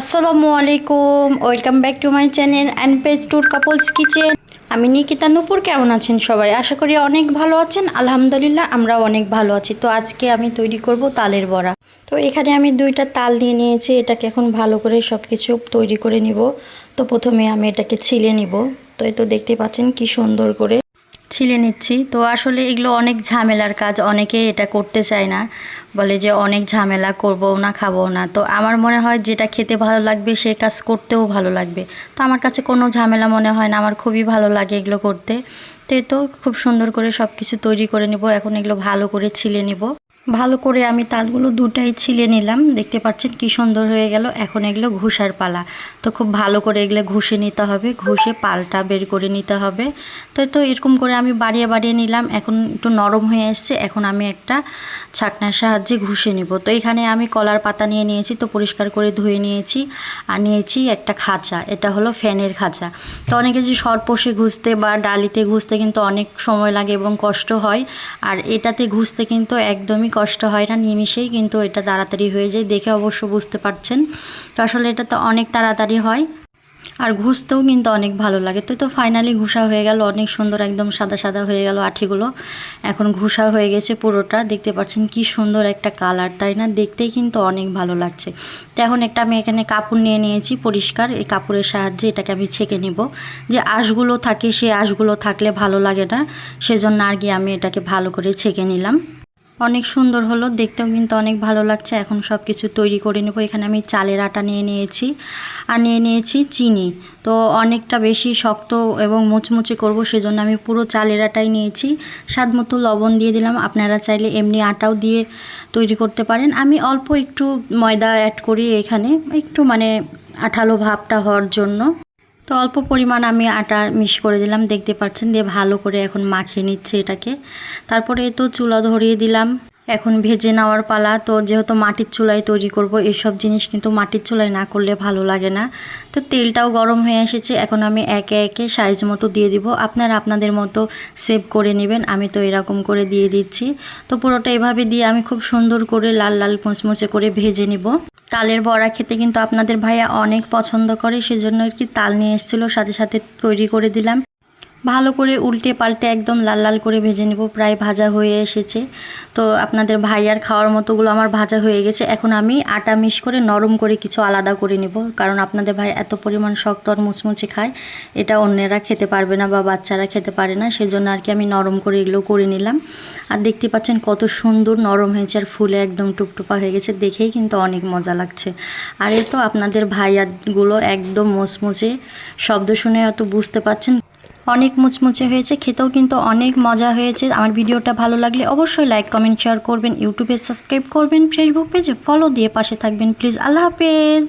আসসালামু আলাইকুম, welcome back to my channel and page tour couples kitchen. আমি নিকিতা নুপুর, কেমন আছেন সবাই? আশা করি অনেক ভালো আছেন। আলহামদুলিল্লাহ, আমরাও অনেক ভালো আছি। তো আজকে আমি তৈরি করব তালের বড়া। তো এখানে আমি দুইটা তাল দিয়ে নিয়েছি, এটাকে এখন ভালো করে সব কিছু তৈরি করে নিব। তো প্রথমে আমি এটাকে ছিলে নিব। তো এই তো দেখতে পাচ্ছেন কি সুন্দর করে। ছিলে নিচ্ছি। তো আসলে এগুলো অনেক ঝামেলার কাজ, অনেকে এটা করতে চায় না। বলে যে অনেক ঝামেলা করব না খাব না। তো আমার মনে হয় যেটা খেতে ভালো লাগবে, সে কাজ করতেও ভালো লাগবে। তো আমার কাছে কোনো ঝামেলা মনে হয় না, আমার খুবই ভালো লাগে এগুলো করতে। তো খুব সুন্দর করে সব কিছু তৈরি করে নেব, এখন এগুলো ভালো করে ছিলে নেব। ভালো করে আমি তালগুলো দুটাই ছিলে নিলাম। দেখতে পাচ্ছেন কি সুন্দর হয়ে গেল। এখন এগুলো ঘুষার পালা। তো খুব ভালো করে এগুলো ঘুষে নিতে হবে। ঘুষে পালটা বের করে নিতে হবে। তো তো এরকম করে আমি বাড়িয়ে বাড়িয়ে নিলাম। এখন একটু নরম হয়ে এসছে। এখন আমি একটা ছাকনার সাহায্যে ঘুষে নিব। তো এখানে আমি কলার পাতা নিয়ে নিয়েছি। তো পরিষ্কার করে ধুয়ে নিয়েছি। আর নিয়েছি একটা খাঁচা। এটা হলো ফ্যানের খাঁচা। তো অনেকে যে সরপোষে ঘুষতে বা ডালিতে ঘুষতে কিন্তু অনেক সময় লাগে এবং কষ্ট হয়। আর এটাতে ঘুষতে কিন্তু একদমই কষ্ট হয় না, নিমিষেই কিন্তু এটা তাড়াতাড়ি হয়ে যায়, দেখে অবশ্য বুঝতে পারছেন। তো আসলে এটা তো অনেক তাড়াতাড়ি হয়, আর ঘুষতেও কিন্তু অনেক ভালো লাগে। তো তো ফাইনালি ঘুষা হয়ে গেল, অনেক সুন্দর একদম সাদা সাদা হয়ে গেল আঠিগুলো। এখন ঘুষা হয়ে গেছে পুরোটা, দেখতে পাচ্ছেন কি সুন্দর একটা কালার তাই না? দেখতেই কিন্তু অনেক ভালো লাগছে। তো এখন একটা আমি এখানে কাপড় নিয়ে নিয়েছি পরিষ্কার, এই কাপড়ের সাহায্যে এটাকে আমি ছেঁকে নিব। যে আঁশগুলো থাকে, সেই আঁশগুলো থাকলে ভালো লাগে না, সেজন্য আর কি আমি এটাকে ভালো করে ছেঁকে নিলাম। অনেক সুন্দর হলো, দেখতেও কিন্তু অনেক ভালো লাগছে। এখন সব কিছু তৈরি করে নেব। এখানে আমি চালের আটা নিয়ে নিয়েছি আর নিয়ে নিয়েছি চিনি। তো অনেকটা বেশি শক্ত এবং মুচমুচে করব সেজন্য আমি পুরো চালের আটাই নিয়েছি। স্বাদ মতো লবণ দিয়ে দিলাম। আপনারা চাইলে এমনি আটাও দিয়ে তৈরি করতে পারেন। আমি অল্প একটু ময়দা অ্যাড করি এখানে। একটু মানে আঠালো ভাবটা হওয়ার জন্য। তো অল্প পরিমাণ আমি আটা মিশ করে দিলাম, দেখতে পাচ্ছেন, দিয়ে ভালো করে এখন মাখিয়ে নিচ্ছে এটাকে। তারপরে তো চুলা ধরিয়ে দিলাম, এখন ভেজে নেওয়ার পালা। তো যেহেতু মাটির চুলায় তৈরি করব, এসব জিনিস কিন্তু মাটির চুলায় না করলে ভালো লাগে না। তো তেলটাও গরম হয়ে এসেছে, এখন আমি একে একে সাইজ মতো দিয়ে দিব। আপনারা আপনাদের মতো সেভ করে নেবেন, আমি তো এরকম করে দিয়ে দিচ্ছি। তো পুরোটা এভাবে দিয়ে আমি খুব সুন্দর করে লাল লাল মুচমুচে করে ভেজে নিব। তালের বড়া খেতে কিন্তু আপনাদের ভাইয়া অনেক পছন্দ করে, সেজন্য আর কি তাল নিয়ে এসেছিল, সাথে সাথে তৈরি করে দিলাম। ভালো করে উল্টে পাল্টে একদম লাল লাল করে ভেজে নেব। প্রায় ভাজা হয়ে এসেছে। তো আপনাদের ভাইয়ার খাওয়ার মতোগুলো আমার ভাজা হয়ে গেছে। এখন আমি আটা মিশ করে নরম করে কিছু আলাদা করে নেব। কারণ আপনাদের ভাই এত পরিমাণ শক্ত আর মুচমুচে খায়, এটা অন্যেরা খেতে পারবে না বা বাচ্চারা খেতে পারে না। সেজন্য আর কি আমি নরম করে এগুলো করে নিলাম। আর দেখতে পাচ্ছেন কত সুন্দর নরম হয়েছে আর ফুলে একদম টুকটুপা হয়ে গেছে। দেখেই কিন্তু অনেক মজা লাগছে। আর এই তো আপনাদের ভাইয়াগুলো একদম মুচমুচে। শব্দ শুনে অত বুঝতে পারছেন। অনেক মুচমুচে হয়েছে, খেতেও কিন্তু অনেক মজা হয়েছে। আমার ভিডিওটা ভালো লাগলে অবশ্যই লাইক কমেন্ট শেয়ার করবেন ইউটিউবে সাবস্ক্রাইব করবেন ফেসবুক পেজে ফলো দিয়ে পাশে থাকবেন। প্লিজ আল্লাহ হাফেজ!